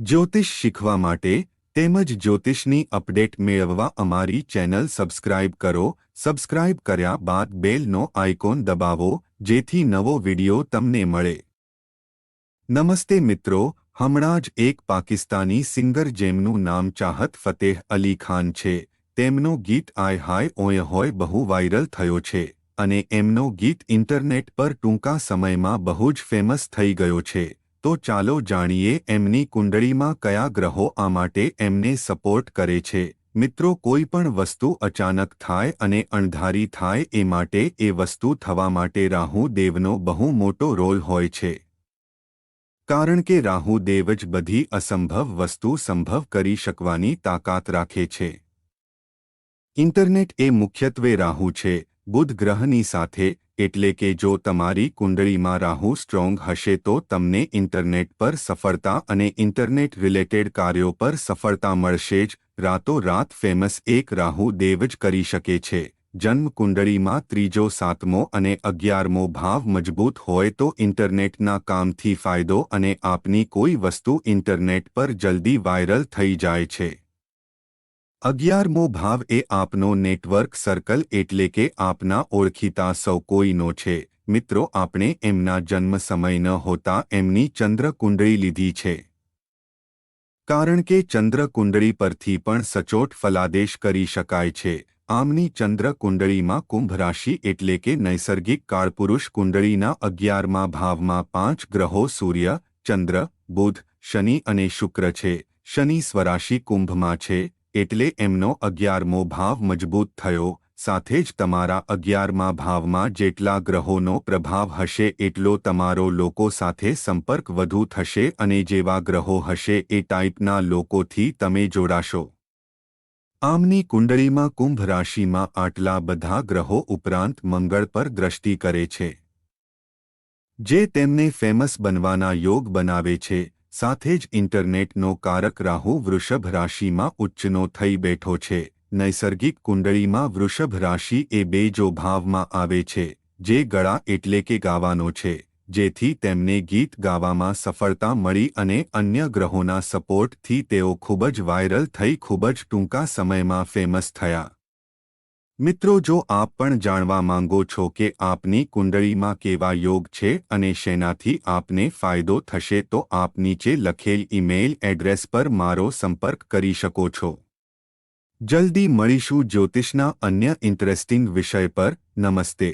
જ્યોતિષ શીખવા માટે તેમજ જ્યોતિષની અપડેટ મેળવવા અમારી ચેનલ સબસ્ક્રાઇબ કરો. સબસ્ક્રાઇબ કર્યા બાદ બેલનો આઇકોન દબાવો, જેથી નવો વિડિયો તમને મળે. નમસ્તે મિત્રો, હમણાં જ એક પાકિસ્તાની સિંગર જેમનું નામ ચાહત ફતેહ અલી ખાન છે. તેમનો ગીત આય હાય ઓય હોય બહુ વાયરલ થયો છે અને એમનો ગીત ઇન્ટરનેટ પર ટૂંકા સમયમાં બહુ જ ફેમસ થઈ ગયો છે. તો ચાલો જાણીએ એમની કુંડળીમાં કયા ગ્રહો આ માટે એમને સપોર્ટ કરે છે. મિત્રો, કોઈ પણ વસ્તુ અચાનક થાય અને અણધારી થાય એ માટે એ વસ્તુ થવા માટે રાહુ દેવનો બહુ મોટો રોલ હોય છે. કારણ કે રાહુ દેવ જ બધી અસંભવ વસ્તુ સંભવ કરી શકવાની તાકાત રાખે છે. ઇન્ટરનેટ એ મુખ્યત્વે રાહુ છે. બુધ ગ્રહની સાથે એટલે કે જો તમારી કુંડળીમાં રાહુ સ્ટ્રોંગ હશે તો તમને ઇન્ટરનેટ પર સફળતા અને ઇન્ટરનેટ રિલેટેડ કાર્યો પર સફળતા મળશે જ. રાતોરાત ફેમસ એક રાહુ દેવ જ કરી શકે છે. જન્મ કુંડળીમાં ત્રીજો, સાતમો અને અગિયારમો ભાવ મજબૂત હોય તો ઇન્ટરનેટના કામથી ફાયદો અને આપની કોઈ વસ્તુ ઇન્ટરનેટ પર જલ્દી વાયરલ થઈ જાય છે. અગિયારમો ભાવ એ આપનો નેટવર્ક સર્કલ એટલે કે આપના ઓળખીતા સૌ કોઈનો છે. મિત્રો, આપણે એમના જન્મ સમય ન હોતા એમની ચંદ્રકુંડળી લીધી છે. કારણ કે ચંદ્રકુંડળી પરથી પણ સચોટ ફલાદેશ કરી શકાય છે. આમની ચંદ્રકુંડળીમાં કુંભ રાશિ એટલે કે નૈસર્ગિક કાળપુરુષ કુંડળીના અગિયારમા ભાવમાં પાંચ ગ્રહો સૂર્ય, ચંદ્ર, બુધ, શનિ અને શુક્ર છે. શનિ સ્વરાશિ કુંભમાં છે. એટલે એમનો અગિયારમો ભાવ મજબૂત થયો. સાથે જ તમારા અગિયારમા ભાવમાં જેટલા ગ્રહોનો પ્રભાવ હશે એટલો તમારો લોકો સાથે સંપર્ક વધુ થશે અને જેવા ગ્રહો હશે એ ટાઈપના લોકોથી તમે જોડાશો. આમની કુંડળીમાં કુંભ રાશિમાં આટલા બધા ગ્રહો ઉપરાંત મંગળ પર દ્રષ્ટિ કરે છે. જે તેમને ફેમસ બનવાના યોગ બનાવે છે. સાથે જ ઇન્ટરનેટનો કારક રાહુ વૃષભ રાશિમાં ઉચ્ચનો થઈ બેઠો છે. નૈસર્ગિક કુંડળીમાં વૃષભ રાશિ એ બે જો ભાવમાં આવે છે, જે ગળા એટલે કે ગાવાનો છે, જેથી તેમને ગીત ગાવામાં સફળતા મળી અને અન્ય ગ્રહોના સપોર્ટથી તેઓ ખૂબ જ વાયરલ થઈ ખૂબ જ ટૂંકા સમયમાં ફેમસ થયા. મિત્રો જો આપ પણ જાણવા માંગો છો કે આપની કુંડળીમાં કેવા યોગ છે અને શેનાથી આપને ફાયદો થશે તો આપ નીચે લખેલ ઈમેલ એડ્રેસ પર મારો સંપર્ક કરી શકો છો. જલ્દી મળીશું જ્યોતિષના અન્ય ઇન્ટરેસ્ટિંગ વિષય પર. નમસ્તે.